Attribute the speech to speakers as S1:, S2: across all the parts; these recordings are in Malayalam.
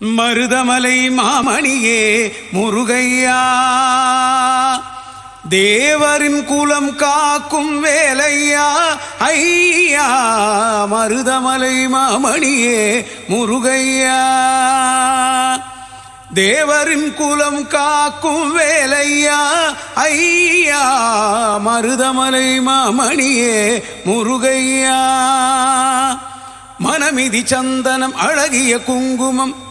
S1: மருதமலை மாமணியே முருகையா தேவரின் குலம் காக்கும் வேலையா ஐயா மருதமலை மாமணியே முருகையா. தேவரின் குலம் காக்கும் வேலையா ஐயா மருதமலை மாமணியே முருகையா. மனமிதி சந்தனம் அழகிய குங்குமம்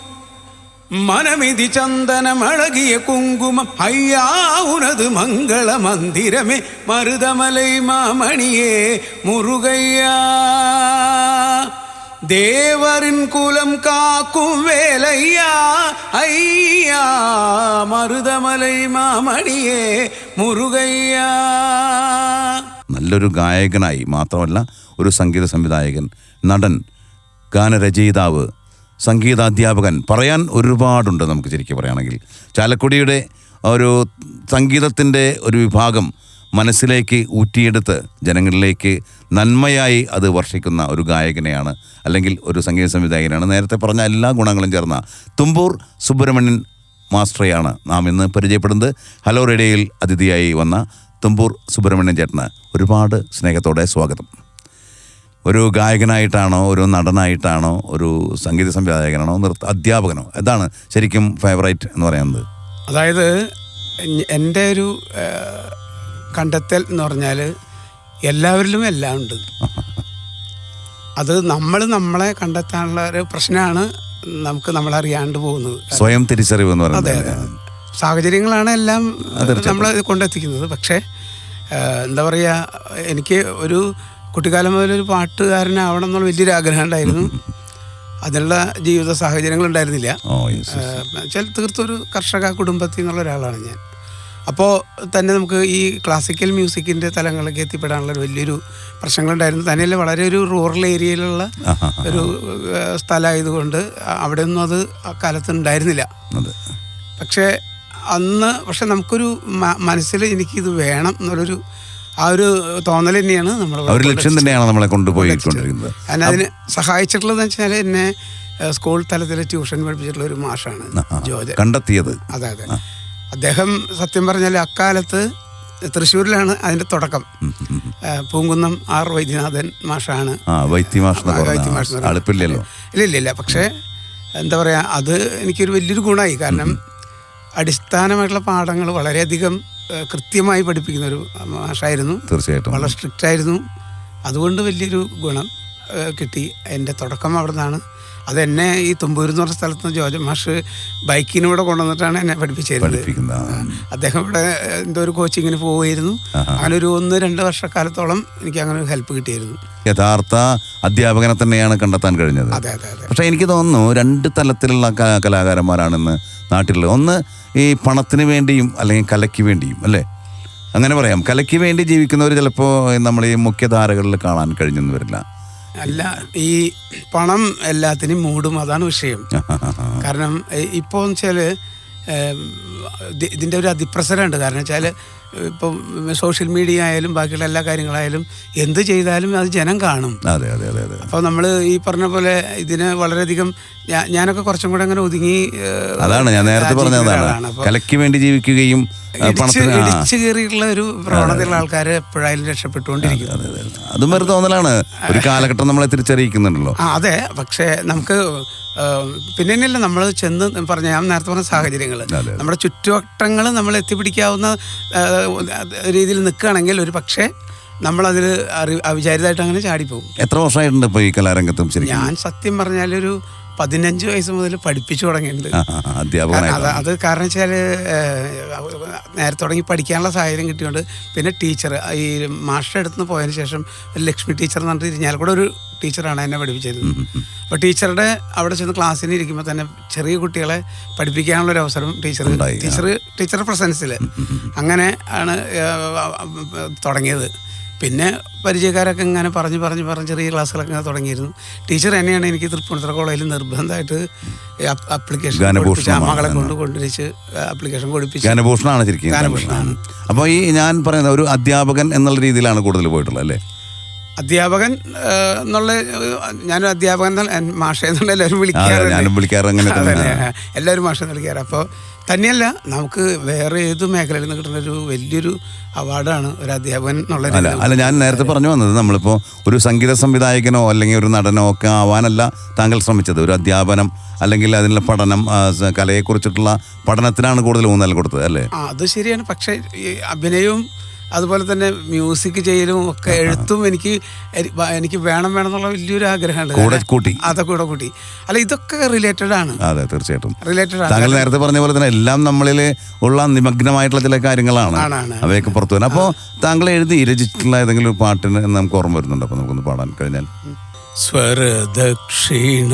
S1: மனமிதி சந்தனம் அழகிய குங்குமம் ஐயா உனது மங்கள மந்திரமே மருதமலை மாமணியே முருகையா தேவரின் குலம் காக்கும் வேலையா ஐயா மருதமலை മാമണിയേ മുരുകയ്യാ
S2: നല്ലൊരു ഗായകനായി മാത്രമല്ല ഒരു സംഗീത സംവിധായകൻ നടൻ ഗാനരചയിതാവ് സംഗീതാധ്യാപകൻ. പറയാൻ ഒരുപാടുണ്ട് നമുക്ക് ശരിക്കും പറയുകയാണെങ്കിൽ ചാലക്കുടിയുടെ ഒരു സംഗീതത്തിന്റെ ഒരു വിഭാഗം മനസ്സിലേക്ക് ഊറ്റിയെടുത്ത് ജനങ്ങളിലേക്ക് നന്മയായി അത് വർഷിക്കുന്ന ഒരു ഗായകനെയാണ് അല്ലെങ്കിൽ ഒരു സംഗീത സംവിധായകനാണ് നേരത്തെ പറഞ്ഞ എല്ലാ ഗുണങ്ങളും ചേർന്ന തുമ്പൂർ സുബ്രഹ്മണ്യൻ മാസ്റ്ററെയാണ് നാം ഇന്ന് പരിചയപ്പെടുന്നത്. ഹലോ റേഡിയോയിൽ അതിഥിയായി വന്ന തുമ്പൂർ സുബ്രഹ്മണ്യൻ ചേട്ടന് ഒരുപാട് സ്നേഹത്തോടെ സ്വാഗതം. ഒരു ഗായകനായിട്ടാണോ ഒരു നടനായിട്ടാണോ ഒരു സംഗീത സംവിധായകനാണോ നൃത്ത അധ്യാപകനോ? അതാണ് ശരിക്കും ഫേവറേറ്റ് എന്ന് പറയുന്നത്.
S1: അതായത് എന്റെ ഒരു കണ്ടെത്തൽ എന്ന് പറഞ്ഞാൽ എല്ലാവരിലും എല്ലാം ഉണ്ട്. അത് നമ്മൾ നമ്മളെ കണ്ടെത്താനുള്ള ഒരു പ്രശ്നമാണ് നമുക്ക് നമ്മളറിയാണ്ട് പോകുന്നത്.
S2: സ്വയം തിരിച്ചറിവ് എന്ന് പറയുന്നത്
S1: സാഹചര്യങ്ങളാണ് എല്ലാം നമ്മളെ കൊണ്ടെത്തിക്കുന്നത്. പക്ഷേ എന്താ പറയുക എനിക്ക് ഒരു കുട്ടിക്കാലം മുതൽ ഒരു പാട്ടുകാരനാവണം എന്നുള്ള വലിയൊരു ആഗ്രഹം ഉണ്ടായിരുന്നു അതിനുള്ള ജീവിത സാഹചര്യങ്ങൾ ഉണ്ടായിരുന്നില്ല
S2: ചില തീർത്തൊരു
S1: വെച്ചാൽ തീർത്തും ഒരു കർഷക കുടുംബത്തിൽ നിന്നുള്ള ഒരാളാണ് ഞാൻ. അപ്പോൾ തന്നെ നമുക്ക് ഈ ക്ലാസിക്കൽ മ്യൂസിക്കിന്റെ തലങ്ങളിലേക്ക് എത്തിപ്പെടാനുള്ള വലിയൊരു പ്രശ്നങ്ങളുണ്ടായിരുന്നു. തന്നെയല്ല വളരെ ഒരു റൂറൽ ഏരിയയിലുള്ള ഒരു സ്ഥലമായതുകൊണ്ട് അവിടെ ഒന്നും അത് അക്കാലത്ത് കാലത്ത് ഉണ്ടായിരുന്നില്ല പക്ഷേ അന്ന് പക്ഷെ നമുക്കൊരു മനസ്സിൽ എനിക്കിത് വേണം എന്നുള്ളൊരു ആ ഒരു തോന്നൽ തന്നെയാണ് നമ്മൾ
S2: ഒരു ലക്ഷ്യം തന്നെയാണ് നമ്മളെ കൊണ്ടുപോയിക്കൊണ്ടിരിക്കുന്നത്
S1: ഞാൻ അതിന് സഹായിച്ചിട്ടുള്ളതെന്ന് വെച്ചാൽ എന്നെ സ്കൂൾ തലത്തിൽ ട്യൂഷൻ പഠിപ്പിച്ചിട്ടുള്ള ഒരു മാഷാണ് ജോജ.
S2: കണ്ടെത്തിയത്.
S1: അതെ അതെ. അദ്ദേഹം സത്യം പറഞ്ഞാൽ അക്കാലത്ത് തൃശ്ശൂരിലാണ് അതിന്റെ തുടക്കം. പൂങ്കുന്നം ആർ വൈദ്യനാഥൻ മാഷാണ്. ഇല്ല ഇല്ല ഇല്ല. പക്ഷേ എന്താ പറയാ അത് എനിക്കൊരു വലിയൊരു ഗുണമായി കാരണം അടിസ്ഥാനമായിട്ടുള്ള പാഠങ്ങൾ വളരെയധികം കൃത്യമായി പഠിപ്പിക്കുന്ന ഒരു മാഷായിരുന്നു
S2: തീർച്ചയായിട്ടും.
S1: വളരെ സ്ട്രിക്റ്റ് ആയിരുന്നു അതുകൊണ്ട് വലിയൊരു ഗുണം കിട്ടി. എന്റെ തുടക്കം അവിടെ നിന്നാണ് അതെന്നെ ഈ തുമ്പൂർ എന്ന് പറഞ്ഞ സ്ഥലത്ത് നിന്ന് ജോജ മാഷ് ബൈക്കിനൂടെ കൊണ്ടുവന്നിട്ടാണ് എന്നെ
S2: പഠിപ്പിച്ചത്.
S1: അദ്ദേഹം ഇവിടെ എന്തോ ഒരു കോച്ചിങ്ങിന് പോവുമായിരുന്നു അങ്ങനെ ഒരു ഒന്ന് രണ്ട് വർഷക്കാലത്തോളം എനിക്ക് അങ്ങനെ ഒരു ഹെൽപ്പ് കിട്ടിയിരുന്നു.
S2: യഥാർത്ഥ അധ്യാപകനെ തന്നെയാണ് കണ്ടെത്താൻ കഴിഞ്ഞത്.
S1: അതെ അതെ
S2: പക്ഷേ എനിക്ക് തോന്നുന്നു രണ്ട് തലത്തിലുള്ള കലാകാരന്മാരാണെന്ന് കലാകാരന്മാരാണ് നാട്ടിലുള്ളത്. ഒന്ന് ഈ പണത്തിന് വേണ്ടിയും അല്ലെങ്കിൽ കലയ്ക്ക് വേണ്ടിയും അല്ലേ? അങ്ങനെ പറയാം. കലയ്ക്ക് വേണ്ടി ജീവിക്കുന്നവർ ചിലപ്പോൾ നമ്മൾ ഈ മുഖ്യധാരകളിൽ കാണാൻ കഴിഞ്ഞെന്ന് വരില്ല.
S1: അല്ല ഈ പണം എല്ലാത്തിനും മൂടും അതാണ് വിഷയം. കാരണം ഇപ്പോൾ വെച്ചാൽ ഇതിന്റെ ഒരു അതിപ്രസരമുണ്ട് കാരണം വെച്ചാൽ ഇപ്പം സോഷ്യൽ മീഡിയ ആയാലും ബാക്കിയുള്ള എല്ലാ കാര്യങ്ങളായാലും എന്ത് ചെയ്താലും അത് ജനം കാണും.
S2: അതെ അതെ അതെ അതെ.
S1: അപ്പോൾ നമ്മൾ ഈ പറഞ്ഞ പോലെ ഇതിന് വളരെയധികം ഞാനൊക്കെ കുറച്ചും കൂടെ അങ്ങനെ ഒതുങ്ങി
S2: അതാണ് ഞാൻ നേരത്തെ പറഞ്ഞതാണ്. കലയ്ക്ക് വേണ്ടി ജീവിക്കുകയും
S1: ഇടിച്ച് കയറിയിട്ടുള്ള ഒരു പ്രവണതയുള്ള ആൾക്കാർ എപ്പോഴായാലും രക്ഷപ്പെട്ടുകൊണ്ടിരിക്കുന്നത്
S2: അതെ, വെറുതെ തോന്നലാണ്. ഒരു കാലഘട്ടം നമ്മളെ തിരിച്ചറിയിക്കുന്നുണ്ടല്ലോ.
S1: അതെ. പക്ഷേ നമുക്ക് പിന്നെ തന്നെയല്ല നമ്മൾ ചെന്ന് പറഞ്ഞ ഞാൻ നേരത്തെ പറഞ്ഞ സാഹചര്യങ്ങൾ നമ്മുടെ ചുറ്റുവട്ടങ്ങൾ നമ്മൾ എത്തിപ്പിടിക്കാവുന്ന രീതിയിൽ നിൽക്കുകയാണെങ്കിൽ ഒരു പക്ഷേ നമ്മളതിൽ അറി അവിചാരിതമായിട്ട് അങ്ങനെ ചാടിപ്പോകും.
S2: എത്ര വർഷമായിട്ടുണ്ട് ഇപ്പോൾ ഈ കലാരംഗത്തും
S1: ഞാൻ സത്യം പറഞ്ഞാലൊരു പതിനഞ്ച് വയസ്സ് മുതൽ പഠിപ്പിച്ചു തുടങ്ങിയിട്ടുണ്ട്. അത് അത് കാരണം വെച്ചാൽ നേരത്തെ തുടങ്ങി പഠിക്കാനുള്ള സാഹചര്യം കിട്ടിയോണ്ട് പിന്നെ ടീച്ചർ ഈ മാസ്റ്റർ എടുത്തുനിന്ന് പോയതിന് ശേഷം ലക്ഷ്മി ടീച്ചർ എന്ന് പറഞ്ഞിട്ട് ഇരിഞ്ഞാലക്കൂടെ ഒരു ടീച്ചറാണ് എന്നെ പഠിപ്പിച്ചത് അപ്പോൾ ടീച്ചറുടെ അവിടെ ചെന്ന് ക്ലാസ്സിന് ഇരിക്കുമ്പോൾ തന്നെ ചെറിയ കുട്ടികളെ പഠിപ്പിക്കാനുള്ള ഒരു അവസരം ടീച്ചർ ടീച്ചർ ടീച്ചറുടെ പ്രസൻസിൽ അങ്ങനെ ആണ് തുടങ്ങിയത്. പിന്നെ പരിചയക്കാരൊക്കെ ഇങ്ങനെ പറഞ്ഞ് പറഞ്ഞ് പറഞ്ഞ് ചെറിയ ക്ലാസ്സുകളൊക്കെ ഇങ്ങനെ തുടങ്ങിയിരുന്നു. ടീച്ചർ തന്നെയാണ് എനിക്ക് തൃപ്പൂണിത്തുറ കോളേജിൽ നിർബന്ധമായിട്ട് അപ്ലിക്കേഷൻ മകളെ കൊണ്ട് കൊണ്ടുവച്ച് അപ്ലിക്കേഷൻ കൊടുപ്പിച്ച്.
S2: ഗാനഭൂഷണമാണ് ശരിക്കും
S1: ഗാനഭൂഷണമാണ്.
S2: അപ്പോൾ ഈ ഞാൻ പറയുന്ന ഒരു അധ്യാപകൻ എന്നുള്ള രീതിയിലാണ് കൂടുതൽ പോയിട്ടുള്ളത് അല്ലേ?
S1: അധ്യാപകൻ എന്നുള്ള ഞാനും ഞാനൊരു അധ്യാപകൻ മാഷ എന്നുള്ള എല്ലാവരും വിളിക്കാറുണ്ട്. എല്ലാവരും മാഷ വിളിക്കാറ്. അപ്പോൾ തന്നെയല്ല നമുക്ക് വേറെ ഏത് മേഖലയിൽ നിന്ന് കിട്ടുന്ന ഒരു വലിയൊരു അവാർഡാണ് ഒരു അധ്യാപകൻ എന്നുള്ള
S2: അല്ല ഞാൻ നേരത്തെ പറഞ്ഞു വന്നത് നമ്മളിപ്പോൾ ഒരു സംഗീത സംവിധായകനോ അല്ലെങ്കിൽ ഒരു നടനോ ഒക്കെ ആവാനല്ല താങ്കൾ ശ്രമിച്ചത്. ഒരു അധ്യാപനം അല്ലെങ്കിൽ അതിനുള്ള പഠനം കലയെക്കുറിച്ചിട്ടുള്ള പഠനത്തിനാണ് കൂടുതൽ ഊന്നൽ കൊടുത്തത് അല്ലേ?
S1: അത് ശരിയാണ്. പക്ഷേ അഭിനയവും അതുപോലെ തന്നെ മ്യൂസിക് ചെയ്യലും ഒക്കെ എഴുത്തും എനിക്ക് എനിക്ക് വേണം വേണം എന്നുള്ള വലിയൊരു ആഗ്രഹമുണ്ട്.
S2: കൂട്ടി.
S1: അതൊക്കെ കൂടെ കൂട്ടി. അല്ല ഇതൊക്കെ റിലേറ്റഡ് ആണ്.
S2: അതെ തീർച്ചയായിട്ടും.
S1: റിലേറ്റഡ് ആണ്.
S2: താങ്കൾ നേരത്തെ പറഞ്ഞ പോലെ തന്നെ എല്ലാം നമ്മളിൽ ഉള്ള നിമഗ്നമായിട്ടുള്ള ചില കാര്യങ്ങളാണ്. അവയൊക്കെ പുറത്തു വരുന്നത്. അപ്പോൾ താങ്കൾ എഴുതി രചിച്ചിട്ടുള്ള ഏതെങ്കിലും ഒരു പാട്ടിന് നമുക്ക് ഓർമ്മ വരുന്നുണ്ട്? അപ്പോൾ നമുക്കൊന്ന് പാടാൻ കഴിഞ്ഞാൽ.
S1: സ്വരദക്ഷിണ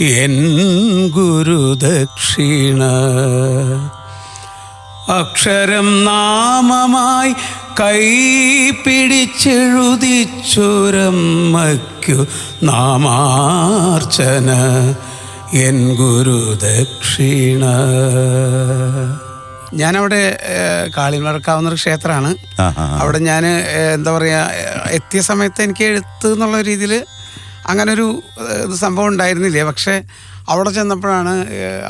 S1: എൻ ഗുരുദക്ഷിണ അക്ഷരം നാമമായി കൈ പിടിച്ചെഴുതിച്ചുരമ്മയ്ക്കു നാമാർച്ചന എൻ ഗുരുദക്ഷിണ ഞാനവിടെ കാളിമറക്കാവുന്നൊരു കാളിമറക്കാവുന്ന ഒരു ക്ഷേത്രമാണ്. അവിടെ ഞാൻ എന്താ പറയുക എത്തിയ സമയത്ത് എനിക്ക് എഴുത്ത് എന്നുള്ള രീതിയിൽ അങ്ങനെ ഒരു സംഭവം ഉണ്ടായിരുന്നില്ലേ? പക്ഷേ അവിടെ ചെന്നപ്പോഴാണ്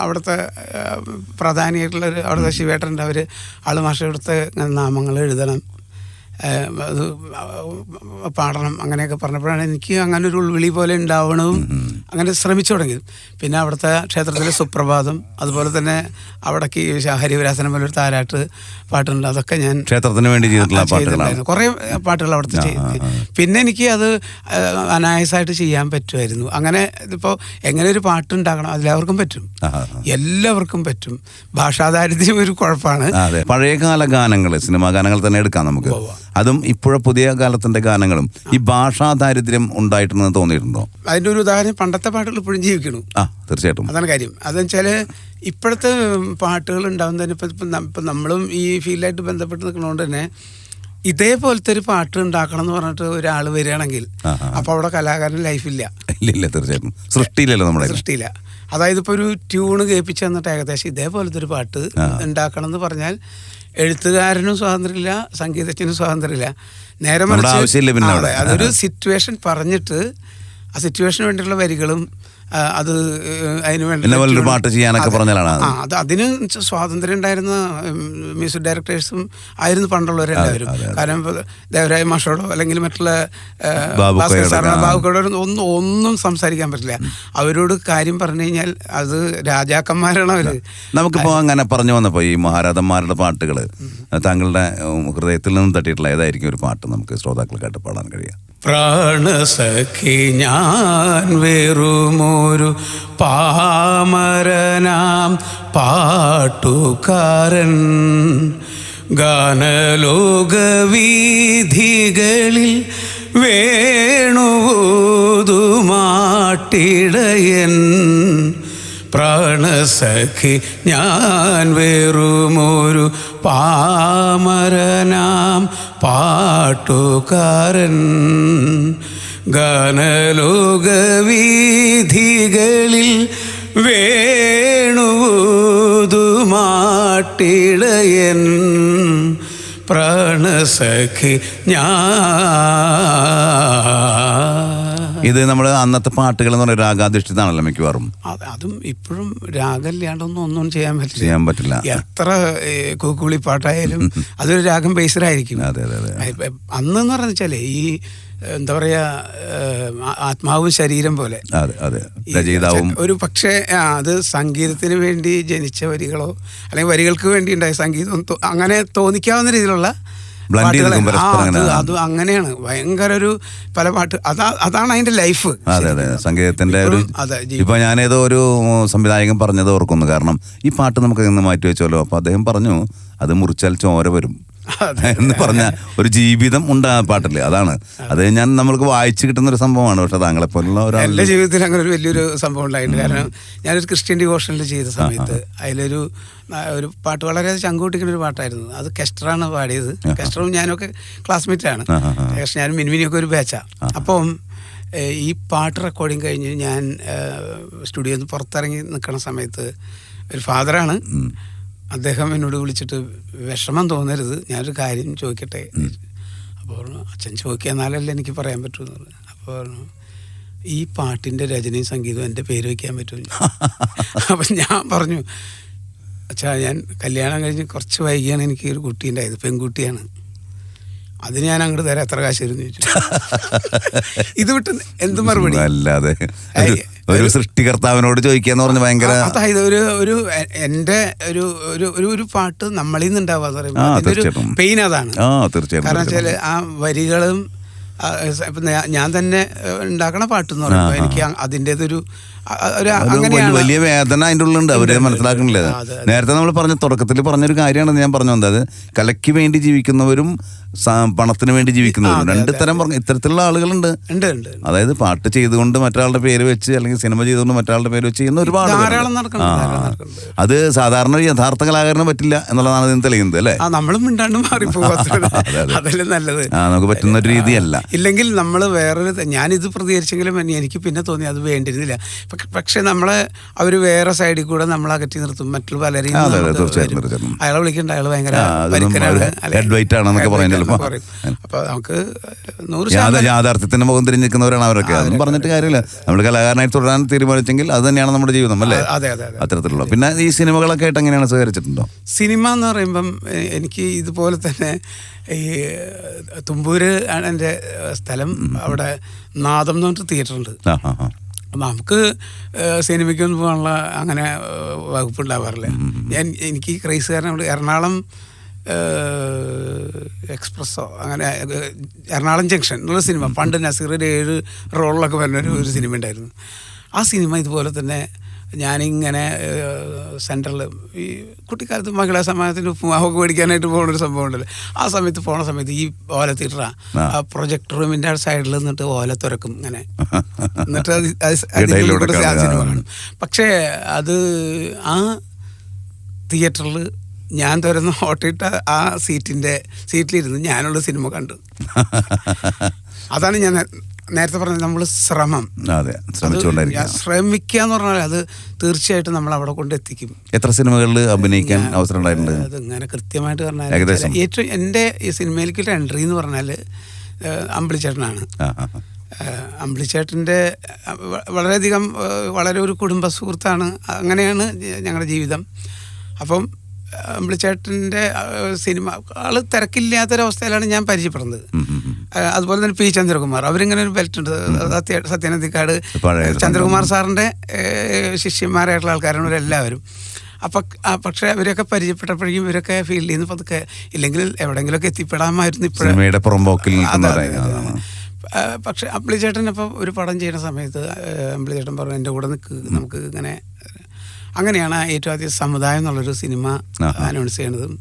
S1: അവിടുത്തെ പ്രധാനിയായിട്ടുള്ളൊരു പ്രധാനിയായിട്ടുള്ള അവിടുത്തെ ശിവേട്ടന്റെ അവർ ആൾ മാഷ ഇവിടുത്തെ നാമങ്ങൾ എഴുതണം. അത് പാടണം അങ്ങനെയൊക്കെ പറഞ്ഞപ്പോഴാണ് എനിക്ക് അങ്ങനെ ഒരു ഉൾവിളി പോലെ ഉണ്ടാവണതും അങ്ങനെ ശ്രമിച്ചു തുടങ്ങിയത്. പിന്നെ അവിടുത്തെ ക്ഷേത്രത്തിലെ സുപ്രഭാതം അതുപോലെ തന്നെ അവിടേക്ക് ഹരിവരാസനം പോലെ ഒരു താരാട്ട് പാട്ടുണ്ട്. അതൊക്കെ ഞാൻ
S2: ക്ഷേത്രത്തിന് വേണ്ടി
S1: ചെയ്തിട്ടുണ്ടായിരുന്നു. കുറേ പാട്ടുകൾ അവിടുത്തെ ചെയ്തു പിന്നെ എനിക്ക് അത് അനായാസമായിട്ട് ചെയ്യാൻ പറ്റുമായിരുന്നു. അങ്ങനെ ഇതിപ്പോൾ എങ്ങനെ ഒരു പാട്ട് അതിലെല്ലാവർക്കും പറ്റും. എല്ലാവർക്കും പറ്റും. ഭാഷാദാരിദ്ര്യം ഒരു കുഴപ്പമാണ്.
S2: പഴയകാല ഗാനങ്ങൾ സിനിമാ ഗാനങ്ങൾ തന്നെ എടുക്കാം നമുക്ക്. അതും ഇപ്പോഴെ പുതിയ കാലത്തിന്റെ ഗാനങ്ങളും. ഈ ഭാഷാ ദാരിദ്ര്യം ഉണ്ടായിട്ടുണ്ടെന്ന് തോന്നിയിട്ടുണ്ടോ?
S1: അതിന്റെ ഒരു ഉദാഹരണം പണ്ടത്തെ പാട്ടുകൾ ഇപ്പോഴും ജീവിക്കണു.
S2: ആ തീർച്ചയായിട്ടും.
S1: അതാണ് കാര്യം. അതെന്ന് വെച്ചാൽ ഇപ്പോഴത്തെ പാട്ടുകൾ ഉണ്ടാവുന്നതിന് ഇപ്പം ഇപ്പം നമ്മളും ഈ ഫീൽഡായിട്ട് ബന്ധപ്പെട്ട് നിൽക്കുന്നതുകൊണ്ട് തന്നെ ഇതേപോലത്തെ ഒരു പാട്ട് ഉണ്ടാക്കണം എന്ന് പറഞ്ഞിട്ട് ഒരാൾ വരികയാണെങ്കിൽ. അപ്പോൾ അവിടെ കലാകാരൻ ലൈഫില്ല.
S2: ഇല്ല ഇല്ല തീർച്ചയായിട്ടും. സൃഷ്ടിയില്ലല്ലോ നമ്മുടെ
S1: സൃഷ്ടിയില്ല. അതായത് ഇപ്പോൾ ഒരു ട്യൂണ് കേൾപ്പിച്ച് തന്നിട്ട് ഏകദേശം ഇതേപോലത്തെ ഒരു പാട്ട് ഉണ്ടാക്കണം എന്ന് പറഞ്ഞാൽ എഴുത്തുകാരനും സ്വാതന്ത്ര്യമില്ല സംഗീതജ്ഞനും സ്വാതന്ത്ര്യമില്ല. നേരെ മറിച്ച് അതൊരു സിറ്റുവേഷൻ പറഞ്ഞിട്ട് ആ സിറ്റുവേഷന് വേണ്ടിയുള്ള വരികളും അത് അതിന് വേണ്ടി
S2: പാട്ട് ചെയ്യാനൊക്കെ പറഞ്ഞാലാണ് അത്.
S1: ആ അത് അതിന് സ്വാതന്ത്ര്യം ഉണ്ടായിരുന്ന മ്യൂസിക് ഡയറക്ടേഴ്സും ആയിരുന്നു പണ്ടുള്ളവരെല്ലാവരും. കാരണം ദേവരായ മാഷോടോ അല്ലെങ്കിൽ മറ്റുള്ള ബാബുക്കോടോ ഒന്നും ഒന്നും സംസാരിക്കാൻ പറ്റില്ല. അവരോട് കാര്യം പറഞ്ഞു കഴിഞ്ഞാൽ അത് രാജാക്കന്മാരാണ് അവർ.
S2: നമുക്കിപ്പോൾ അങ്ങനെ പറഞ്ഞു വന്നപ്പോൾ ഈ മഹാരാജന്മാരുടെ പാട്ടുകൾ താങ്കളുടെ ഹൃദയത്തിൽ നിന്നും തട്ടിയിട്ടുള്ള ഏതായിരിക്കും ഒരു പാട്ട് നമുക്ക് ശ്രോതാക്കൾക്കായിട്ട് പാടാൻ കഴിയുക?
S1: പ്രാണസഖി ഞാൻ വെറുമൊരു പാമരനാം പാട്ടുകാരൻ. ഗാനലോകവീഥികളിൽ വേണുതുമാട്ടിടയൻ പ്രാണസഖി ഞാൻ വെറുമൊരു പാമരനാം പാട്ടുകാരൻ ഗാനലോകവീഥികളിൽ വേണുതുമാട്ടിടയൻ പ്രാണസഖി ഞാൻ
S2: ഇത് നമ്മൾ അന്നത്തെ പാട്ടുകൾ എന്ന് പറയുന്നത് രാഗാധിഷ്ഠിതാണല്ലോ മിക്കവാറും.
S1: അതും ഇപ്പോഴും രാഗമില്ലാണ്ടൊന്നും ഒന്നും ചെയ്യാൻ പറ്റില്ല.
S2: ചെയ്യാൻ പറ്റില്ല.
S1: എത്ര കൂക്കുളി പാട്ടായാലും അതൊരു രാഗം ബേസ്ഡായിരിക്കും.
S2: അതെ അതെ അതെ.
S1: അന്ന് എന്ന് പറഞ്ഞു വെച്ചാലേ ഈ എന്താ പറയാ ആത്മാവും ശരീരം പോലെ.
S2: രചയിതാവും.
S1: ഒരു പക്ഷേ അത് സംഗീതത്തിന് വേണ്ടി ജനിച്ച വരികളോ അല്ലെങ്കിൽ വരികൾക്ക് വേണ്ടി ഉണ്ടായ സംഗീതം അങ്ങനെ തോന്നിക്കാവുന്ന രീതിയിലുള്ള അത് അങ്ങനെയാണ്. ഭയങ്കര ഒരു പല പാട്ട്. അതാ അതാണ് അതിന്റെ ലൈഫ്
S2: അതെ അതെ സംഗീതത്തിന്റെ ഒരു ഇപ്പൊ ഞാനേതോ ഒരു സംവിധായകൻ പറഞ്ഞത് ഓർക്കുന്നു. കാരണം ഈ പാട്ട് നമുക്ക് ഇന്ന് മാറ്റി വെച്ചോലോ അപ്പൊ അദ്ദേഹം പറഞ്ഞു അത് മുറിച്ചാൽ ചോര വരും. എന്ന് പറഞ്ഞ ഒരു ജീവിതം ഉണ്ട് ആ പാട്ടിൽ അതാണ്. അത് ഞാൻ നമ്മൾക്ക് വായിച്ചു കിട്ടുന്ന ഒരു സംഭവമാണ്. പക്ഷെ താങ്കളെ പോലുള്ള ഒരാൾ
S1: എന്റെ ജീവിതത്തിൽ അങ്ങനെ ഒരു വലിയൊരു സംഭവം ഉണ്ടായിട്ടുണ്ട് കാരണം ഞാനൊരു ക്രിസ്ത്യൻ ഡിവോഷനിൽ ചെയ്ത സമയത്ത് അതിലൊരു ഒരു പാട്ട് വളരെ ചങ്കൂട്ടിക്കുന്ന ഒരു പാട്ടായിരുന്നു. അത് കെസ്റ്ററാണ് പാടിയത്. കെസ്റ്ററും ഞാനൊക്കെ ക്ലാസ്മേറ്റ് ആണ്. പക്ഷെ ഞാനും മിനിമിനിയൊക്കെ ഒരു ബാച്ചാ അപ്പം ഈ പാട്ട് റെക്കോർഡിങ് കഴിഞ്ഞ് ഞാൻ സ്റ്റുഡിയോന്ന് നിന്ന് പുറത്തിറങ്ങി നിൽക്കുന്ന സമയത്ത് ഒരു ഫാദറാണ് അദ്ദേഹം എന്നോട് വിളിച്ചിട്ട് വിഷമം തോന്നരുത് ഞാനൊരു കാര്യം ചോദിക്കട്ടെ? അപ്പോൾ പറഞ്ഞു, അച്ഛൻ ചോദിക്കാന്നാലല്ലേ എനിക്ക് പറയാൻ പറ്റൂ പറഞ്ഞു. അപ്പോൾ പറഞ്ഞു, ഈ പാട്ടിന്റെ രചനയും സംഗീതവും എന്റെ പേര് വയ്ക്കാൻ പറ്റും അപ്പം ഞാൻ പറഞ്ഞു അച്ഛാ ഞാൻ കല്യാണം കഴിഞ്ഞ് കുറച്ച് വൈകിയാണ് എനിക്ക് ഒരു കുട്ടി ഉണ്ടായത് പെൺകുട്ടിയാണ്. അതിന് ഞാൻ അങ്ങോട്ട് തരാം. എത്ര കാശ് തരും ചോദിച്ചു. ഇത് വിട്ട് എന്ത് മറുപടി?
S2: അല്ലാതെ ഒരു- സൃഷ്ടികർത്താവിനോട് ചോദിക്കാന്ന് പറഞ്ഞ ഭയങ്കര
S1: അതായത് ഒരു ഒരു എന്റെ ഒരു ഒരു ഒരു ഒരു പാട്ട് നമ്മളിൽ നിന്ന് ഉണ്ടാവാന്ന് പറയുമ്പോൾ ഒരു പെയിൻ അതാണ്. കാരണം വെച്ചാൽ ആ വരികളും ഞാൻ തന്നെ ഉണ്ടാക്കണ പാട്ട് എന്ന് പറയുമ്പോൾ. എനിക്ക്
S2: അതിന്റെതൊരു വലിയ- വേദന അതിന്റെ ഉള്ളുണ്ട് അവരെ. മനസ്സിലാക്കണില്ല. നേരത്തെ നമ്മൾ പറഞ്ഞ തുടക്കത്തിൽ പറഞ്ഞൊരു കാര്യമാണ് ഞാൻ പറഞ്ഞു. വന്നത് കലയ്ക്ക് വേണ്ടി ജീവിക്കുന്നവരും പണത്തിന് വേണ്ടി ജീവിക്കുന്നവരും. രണ്ട് തരം പറഞ്ഞു ഇത്തരത്തിലുള്ള ആളുകളുണ്ട്. അതായത് പാട്ട് ചെയ്തുകൊണ്ട് മറ്റൊരാളുടെ പേര് വെച്ച് അല്ലെങ്കിൽ സിനിമ ചെയ്തുകൊണ്ട് മറ്റൊരാളുടെ പേര് വെച്ച് ചെയ്യുന്ന ഒരുപാട്. അത് സാധാരണ ഒരു യഥാർത്ഥ കലാകാരന് പറ്റില്ല എന്നുള്ളതാണ് ഇതിന് തെളിയുന്നത് അല്ലേ?
S1: നമ്മളും മിണ്ടാണ്ട് മാറിപ്പോകും. അതല്ലേ നല്ലത്.
S2: നമുക്ക് പറ്റുന്ന ഒരു രീതിയല്ല.
S1: ഇല്ലെങ്കിൽ നമ്മൾ വേറൊരു ഞാനിത് പ്രതികരിച്ചെങ്കിലും എനി- എനിക്ക് പിന്നെ തോന്നി അത് വേണ്ടിയിരുന്നില്ല. പക്ഷെ നമ്മളെ അവർ വേറെ സൈഡിൽ കൂടെ നമ്മൾ അകറ്റി നിർത്തും. മറ്റുള്ള പലരെയും. അയാളെ വിളിക്കണ്ട അയാൾ ഭയങ്കര. അപ്പൊ നമുക്ക്
S2: യാഥാർത്ഥ്യത്തിന്റെ മുഖം തിരിഞ്ഞിരിക്കുന്നവരാണ് അവരൊക്കെ. അതൊന്നും പറഞ്ഞിട്ട് കാര്യമില്ല. നമ്മൾ കലാകാരനായി തുടരാൻ തീരുമാനിച്ചെങ്കിൽ അത് തന്നെയാണ് നമ്മുടെ ജീവിതം അല്ലേ?
S1: അതെ, അതെ, അതെ.
S2: അത്തരത്തിലുള്ള. പിന്നെ ഈ സിനിമകളൊക്കെ ആയിട്ട് എങ്ങനെയാണ് സഹകരിച്ചിട്ടുണ്ടോ?
S1: സിനിമ എന്ന് പറയുമ്പം എനിക്ക് ഇതുപോലെ തന്നെ ഈ തുമ്പൂര് ആണ് എന്റെ സ്ഥലം അവിടെ നാദം എന്ന് പറഞ്ഞിട്ട് തിയേറ്റർ ഉണ്ട്. അപ്പം നമുക്ക് സിനിമയ്ക്ക് സിനിമയ്ക്കൊന്നും പോകാനുള്ള അങ്ങനെ വകുപ്പുണ്ടാവാറില്ല ഞാൻ എനിക്ക് ക്രൈസ് കാരണം ഇവിടെ എറണാകുളം എക്സ്പ്രസ്സോ അങ്ങനെ എറണാകുളം ജംഗ്ഷൻ എന്നുള്ള സിനിമ. പണ്ട് നസീറിന്റെ ഏഴ് റോളിലൊക്കെ വരുന്ന ഒരു സിനിമ ഉണ്ടായിരുന്നു. ആ സിനിമ ഇതുപോലെ തന്നെ ഞാനിങ്ങനെ സെന്ററിൽ ഈ കുട്ടിക്കാലത്ത് മഹിളാ സമാജത്തിന് ഉപ്പുമാവൊക്കെ മേടിക്കാനായിട്ട് പോകുന്ന ഒരു സംഭവം ഉണ്ടല്ലോ. ആ സമയത്ത് പോണ സമയത്ത് ഈ ഓല തീട്ടറാ.
S2: ആ.
S1: പ്രൊജക്ട് റൂമിന്റെ സൈഡിൽ നിന്നിട്ട് ഓല തുറക്കും ഇങ്ങനെ. എന്നിട്ട് അത് സിനിമ
S2: കാണും.
S1: പക്ഷേ അത് ആ തിയേറ്ററിൽ ഞാൻ തുറന്ന് ഓട്ടിട്ട ആ സീറ്റിന്റെ സീറ്റിലിരുന്ന് ഞാനുള്ള സിനിമ കണ്ടു. അതാണ് ഞാൻ നേരത്തെ പറഞ്ഞ നമ്മൾ ശ്രമം.
S2: അതെ ശ്രമിച്ചുകൊണ്ടായിരിക്കും
S1: ശ്രമിക്കുക എന്ന് പറഞ്ഞാൽ അത് തീർച്ചയായിട്ടും നമ്മൾ അവിടെ കൊണ്ട് എത്തിക്കും.
S2: എത്ര സിനിമകളിൽ അഭിനയിക്കാൻ അവസരം ഉണ്ടായിട്ടുണ്ട്?
S1: അത് ഇങ്ങനെ കൃത്യമായിട്ട് പറഞ്ഞാൽ
S2: ഏകദേശം.
S1: ഏറ്റവും എന്റെ ഈ സിനിമയിലേക്കുള്ള എൻട്രി എന്ന് പറഞ്ഞാൽ അമ്പിളിച്ചേട്ടനാണ്. അമ്പിളിച്ചേട്ടന്റെ വളരെയധികം വളരെ ഒരു കുടുംബ സുഹൃത്താണ്. അങ്ങനെയാണ് ഞങ്ങളുടെ ജീവിതം. അപ്പം അമ്പിളിച്ചേട്ടന്റെ സിനിമ ആൾ തിരക്കില്ലാത്തൊരവസ്ഥയിലാണ് ഞാൻ പരിചയപ്പെടുന്നത്. അതുപോലെ തന്നെ പി ചന്ദ്രകുമാർ. അവരിങ്ങനെ ഒരു ബെൽറ്റ് ഉണ്ട്. സത്യ സത്യനന്ദിക്കാട് ചന്ദ്രകുമാർ സാറിന്റെ ശിഷ്യന്മാരായിട്ടുള്ള ആൾക്കാരാണ് ഇവരെല്ലാവരും അപ്പം പക്ഷേ അവരൊക്കെ പരിചയപ്പെട്ടപ്പോഴേക്കും ഇവരൊക്കെ ഫീൽഡിൽ നിന്ന് പതുക്കെ ഇല്ലെങ്കിൽ എവിടെയെങ്കിലുമൊക്കെ എത്തിപ്പെടാമായിരുന്നു ഇപ്പോഴും.
S2: പക്ഷെ പുറമ്പോക്കിൽ
S1: പക്ഷെ അമ്പിളിച്ചേട്ടൻ ഇപ്പോൾ ഒരു പടം ചെയ്യുന്ന സമയത്ത് അമ്പിളിച്ചേട്ടൻ പറഞ്ഞു എന്റെ കൂടെ നിൽക്ക് നമുക്ക് ഇങ്ങനെ അങ്ങനെയാണ് ഏറ്റവും ആദ്യം സമുദായം എന്നുള്ളൊരു സിനിമ അനൗൺസ് ചെയ്യണതും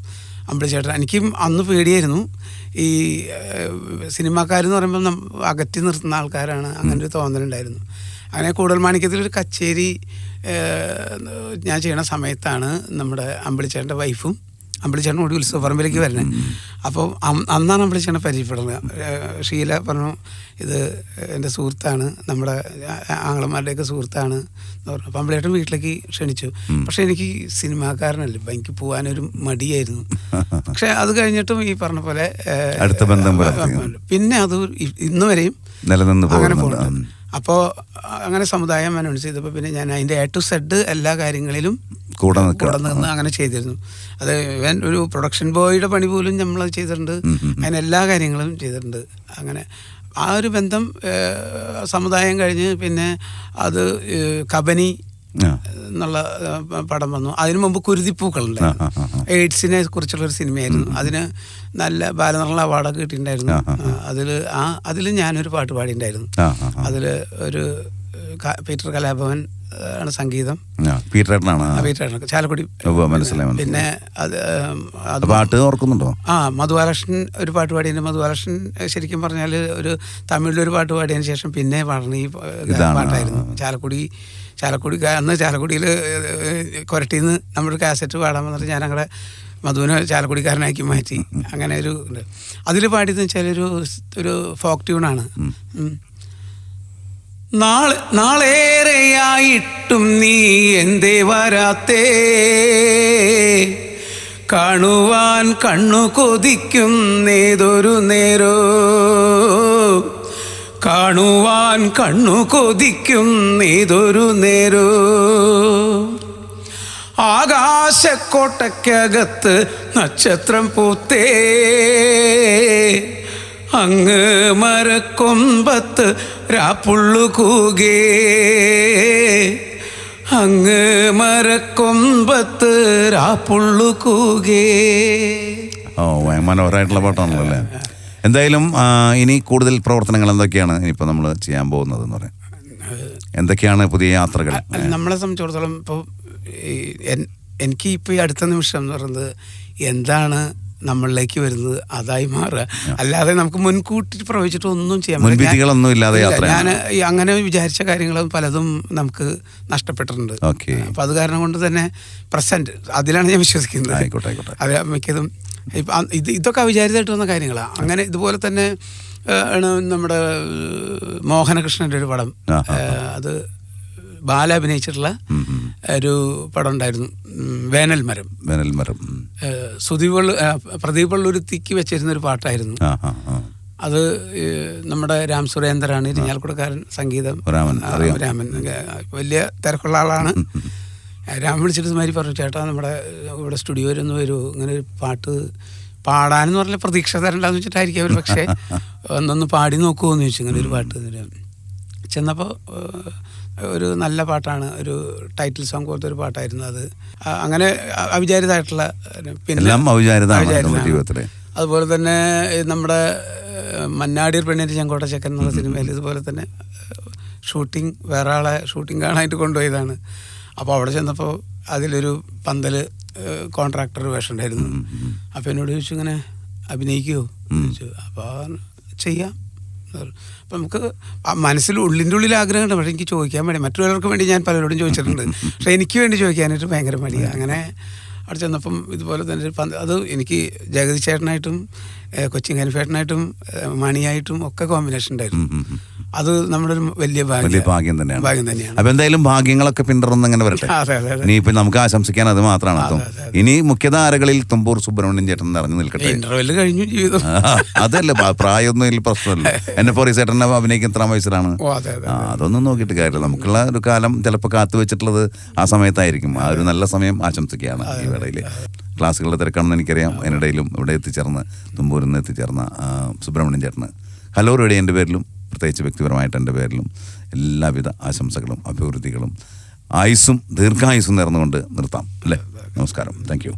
S1: അമ്പിളിച്ചേട്ടൻ. എനിക്കും അന്ന് പേടിയായിരുന്നു. ഈ സിനിമാക്കാരെന്ന് പറയുമ്പോൾ അകറ്റി നിർത്തുന്ന ആൾക്കാരാണ്. അങ്ങനെ ഒരു തോന്നലുണ്ടായിരുന്നു. അങ്ങനെ കൂടൽ മാണിക്യത്തിലൊരു കച്ചേരി ഞാൻ ചെയ്യണ സമയത്താണ് നമ്മുടെ അമ്പിളിച്ചേട്ടന്റെ വൈഫും അമ്പിളിച്ചേട്ടൻ കൂടി ഉത്സവപ്പറമ്പിലേക്ക് വരണേ. അപ്പോൾ അന്നാണ് അമ്പിളിച്ചേട്ടനെ പരിചയപ്പെടുന്നത്. ഷീല പറഞ്ഞു ഇത് എന്റെ സുഹൃത്താണ് നമ്മുടെ ആങ്ങളന്മാരുടെയൊക്കെ ആങ്ങളമാരുടെയൊക്കെ സുഹൃത്താണ് എന്ന് പറഞ്ഞു. അപ്പോൾ അമ്പിളിയേട്ടൻ വീട്ടിലേക്ക് ക്ഷണിച്ചു. പക്ഷേ എനിക്ക് സിനിമാക്കാരനല്ല ഇപ്പം എനിക്ക് പോകാനൊരു മടിയായിരുന്നു. പക്ഷേ അത് കഴിഞ്ഞിട്ടും ഈ പറഞ്ഞ പോലെ
S2: അടുത്ത ബന്ധം.
S1: പിന്നെ അത് ഇന്നുവരെയും ഇന്ന് വരെയും അങ്ങനെ
S2: പോകുന്നുണ്ട്.
S1: അപ്പോൾ അങ്ങനെ സമുദായം അനൗൺസ് ചെയ്തപ്പോൾ പിന്നെ ഞാൻ അതിന്റെ എ ടു സെഡ് എല്ലാ കാര്യങ്ങളിലും
S2: കൂടെ.
S1: കൂടെ നിന്ന് അങ്ങനെ ചെയ്തിരുന്നു അത് ഇവൻ ഒരു പ്രൊഡക്ഷൻ ബോയിയുടെ പണി പോലും നമ്മൾ ചെയ്തിട്ടുണ്ട്. അങ്ങനെ എല്ലാ കാര്യങ്ങളും ചെയ്തിട്ടുണ്ട് അങ്ങനെ ആ ഒരു ബന്ധം സമുദായം കഴിഞ്ഞ് പിന്നെ അത് കബനി. എന്നുള്ള പടം വന്നു. അതിനു മുമ്പ് കുരുതിപ്പൂക്കളുണ്ടായിരുന്നു. എയ്ഡ്സിനെ കുറിച്ചുള്ള ഒരു സിനിമയായിരുന്നു അതിന് നല്ല ബാലനള്ള അവാർഡൊക്കെ കിട്ടിയിട്ടുണ്ടായിരുന്നു. അതിൽ ആ അതിൽ ഞാനൊരു പാട്ട് പാടിയിട്ടുണ്ടായിരുന്നു. അതിൽ ഒരു പീറ്റർ കലാഭവൻ ആണ് സംഗീതം. Peter Peter
S2: Chalakudy. മനസ്സിലായി.
S1: പിന്നെ അത്
S2: ആ പാട്ട് ഓർക്കുന്നുണ്ടോ?
S1: ആ മധുബാലകൃഷ്ണൻ ഒരു പാട്ട് പാടിയതിന് മധുബാലകൃഷ്ണൻ ശരിക്കും പറഞ്ഞാൽ ഒരു തമിഴിലൊരു പാട്ട് പാടിയതിന് ശേഷം പിന്നെ പാടുന്ന ഈ പാട്ടായിരുന്നു. ചാലക്കുടി ചാലക്കുടി അന്ന് ചാലക്കുടിയിൽ കൊരട്ടിയിൽ നിന്ന് നമ്മുടെ കാസറ്റ് പാടാൻ വന്നിട്ട് ഞാൻ അങ്ങനെ മധുവിനെ ചാലക്കുടിക്കാരനാക്കി മാറ്റി. അങ്ങനെ ഒരു ഉണ്ട് അതിൽ പാടിയെന്ന് വെച്ചാൽ ഒരു ഒരു ഫോക്ക് ട്യൂണാണ്. നാളെ നാളേറെയായിട്ടും നീ എന്തേ വരാത്തേ? കാണുവാൻ കണ്ണു കൊതിക്കുന്നേതൊരു നേരോ? കാണുവാൻ കണ്ണു കൊതിക്കും ഇതൊരു നേരു. ആകാശക്കോട്ടയ്ക്കകത്ത് നക്ഷത്രം പൂത്തേ. അങ്ങ് മരക്കൊമ്പത്ത് രാപ്പുള്ളു കൂകേ. അങ്ങ് മരക്കൊമ്പത്ത് രാപ്പുള്ളു കൂകേ.
S2: ഓ മനോഹരമായിട്ടുള്ള പാട്ടാണല്ലോ അല്ലേ? എന്തായാലും ഇനി കൂടുതൽ പ്രവർത്തനങ്ങൾ എന്തൊക്കെയാണ് ഇനിയിപ്പോൾ നമ്മൾ ചെയ്യാൻ പോകുന്നത് എന്ന് പറയാം? എന്തൊക്കെയാണ് പുതിയ യാത്രകൾ?
S1: നമ്മളെ സംബന്ധിച്ചിടത്തോളം ഇപ്പോൾ എനിക്ക് ഇപ്പോൾ ഈ അടുത്ത നിമിഷം എന്ന് പറയുന്നത് എന്താണ് നമ്മളിലേക്ക് വരുന്നത് അതായി മാറുക. അല്ലാതെ നമുക്ക് മുൻകൂട്ടി പ്രവചിച്ചിട്ട് ഒന്നും ചെയ്യാൻ
S2: മുൻവിധികളൊന്നും ഇല്ലാതെ.
S1: ഞാൻ അങ്ങനെ വിചാരിച്ച കാര്യങ്ങളും പലതും നമുക്ക് നഷ്ടപ്പെട്ടിട്ടുണ്ട്. അപ്പം അത് കാരണം കൊണ്ട് തന്നെ പ്രസന്റ് അതിലാണ് ഞാൻ വിശ്വസിക്കുന്നത്. മിക്കതും ഇപ്പം ഇത് ഇതൊക്കെ വിചാരിച്ചിട്ട് വന്ന കാര്യങ്ങളാണ് അങ്ങനെ ഇതുപോലെ തന്നെ ആണ് നമ്മുടെ മോഹനകൃഷ്ണന്റെ ഒരു പടം. അത് ബാല അഭിനയിച്ചിട്ടുള്ള. ഒരു പടം ഉണ്ടായിരുന്നു വേനൽമരം വേനൽ മരം.
S2: വേനൽ മരം.
S1: സുദീപ് പ്രദീപ് വള്ളൂരുത്തിക്ക് വെച്ചിരുന്ന ഒരു പാട്ടായിരുന്നു. അത് നമ്മുടെ രാം സുരേന്ദ്രാണ് ഇരിഞ്ഞാൽക്കുടക്കാരൻ സംഗീതം.
S2: രാമൻ
S1: വലിയ തിരക്കുള്ള ആളാണ്. രാമൻ വിളിച്ചിട്ട് മാതിരി പറഞ്ഞു ചേട്ടാ നമ്മുടെ ഇവിടെ സ്റ്റുഡിയോയിൽ ഒന്ന് വരൂ. ഇങ്ങനെ ഒരു പാട്ട് പാടാനെന്ന് പറഞ്ഞാൽ പ്രതീക്ഷ തരണ്ടെന്ന് വെച്ചിട്ടായിരിക്കും അവർ പക്ഷേ ഒന്നൊന്ന് പാടി നോക്കുമോ എന്ന് ചോദിച്ചു. ഇങ്ങനെ ഒരു പാട്ട് ചെന്നപ്പോൾ ഒരു നല്ല പാട്ടാണ്. ഒരു ടൈറ്റിൽ സോങ് പോലത്തെ ഒരു പാട്ടായിരുന്നു അത്. അങ്ങനെ
S2: അവിചാരിതായിട്ടുള്ള പിന്നെ
S1: അതുപോലെ തന്നെ നമ്മുടെ മന്നാടിയർ പെണ്ണിന്റെ ചെങ്കോട്ട ചെക്കൻ എന്നുള്ള സിനിമയിൽ ഇതുപോലെ തന്നെ ഷൂട്ടിംഗ് വേറെ ആളെ ഷൂട്ടിംഗ് കാണാനായിട്ട് കൊണ്ടുപോയതാണ്. അപ്പോൾ അവിടെ ചെന്നപ്പോൾ അതിലൊരു പന്തൽ കോൺട്രാക്ടർ വേഷം ഉണ്ടായിരുന്നു അപ്പോൾ എന്നോട് ചോദിച്ചു ഇങ്ങനെ അഭിനയിക്കുമോ ചോദിച്ചു. അപ്പോൾ ചെയ്യാം. അപ്പം നമുക്ക് മനസ്സിൽ ഉള്ളിന്റെ ഉള്ളിൽ ആഗ്രഹമുണ്ട്. പക്ഷേ എനിക്ക് ചോദിക്കാൻ വേണ്ടി മറ്റുള്ളവർക്ക് വേണ്ടി ഞാൻ പലരോടും ചോദിച്ചിട്ടുണ്ട്. പക്ഷേ എനിക്ക് വേണ്ടി ചോദിക്കാനായിട്ട് ഭയങ്കര മടിയാണ് അങ്ങനെ അവിടെ ചെന്നപ്പം ഇതുപോലെ തന്നെ ഒരു പന്ത് അത് എനിക്ക് ജഗതി ചേട്ടനായിട്ടും കൊച്ചിൻ ഹനിഫേട്ടനായിട്ടും മണിയായിട്ടും ഒക്കെ കോമ്പിനേഷൻ ഉണ്ടായിരുന്നു. അത് നമ്മുടെ ഒരു വലിയ
S2: വലിയ ഭാഗ്യം തന്നെയാണ്.
S1: ഭാഗ്യം തന്നെയാണ്.
S2: അപ്പൊ എന്തായാലും ഭാഗ്യങ്ങളൊക്കെ പിന്തുടർന്ന് അങ്ങനെ വരട്ടെ.
S1: അതെ അതെ അതെ.
S2: ഇനിയിപ്പോ നമുക്ക് ആശംസിക്കാൻ അത് മാത്രമാണ്. അതും ഇനി മുഖ്യധാരകളിൽ തുമ്പൂർ സുബ്രഹ്മണ്യൻ ചേട്ടൻ നിറഞ്ഞു നിൽക്കട്ടെ.
S1: ഇന്റർവെൽ കഴിഞ്ഞു ജീവിതം.
S2: ആ, അതല്ല പ- പ്രായമൊന്നും ഇതിൽ പ്രശ്നമല്ല എന്നെ പോറി ചേട്ടനെ അഭിനയിക്കുന്ന എത്ര വയസ്സിലാണ്
S1: ഓ അതെ അതെ
S2: ആ അതൊന്നും നോക്കിയിട്ട് കാര്യമില്ല. നമുക്കുള്ള ഒരു കാലം ചിലപ്പോൾ കാത്തു വെച്ചിട്ടുള്ളത് ആ സമയത്തായിരിക്കും. ആ ഒരു നല്ല സമയം ആശംസിക്കുകയാണ് ഈ വേളയിൽ ക്ലാസ്സുകളുടെ തിരക്കാണെന്ന് എനിക്കറിയാം. അതിനിടയിലും ഇവിടെ എത്തിച്ചേർന്ന് തുമ്പൂരിൽ നിന്ന് എത്തിച്ചേർന്ന ആ, സുബ്രഹ്മണ്യൻ ചേട്ടന്. ഹലോ റേഡിയോ എന്റെ പേരിലും. പ്രത്യേകിച്ച് വ്യക്തിപരമായിട്ട് എന്റെ പേരിലും എല്ലാവിധ ആശംസകളും അഭിവൃദ്ധികളും ആയുസ്സും ദീർഘായുസ്സും നേർന്നുകൊണ്ട് നിർത്താം. അല്ലേ? നമസ്കാരം. Thank you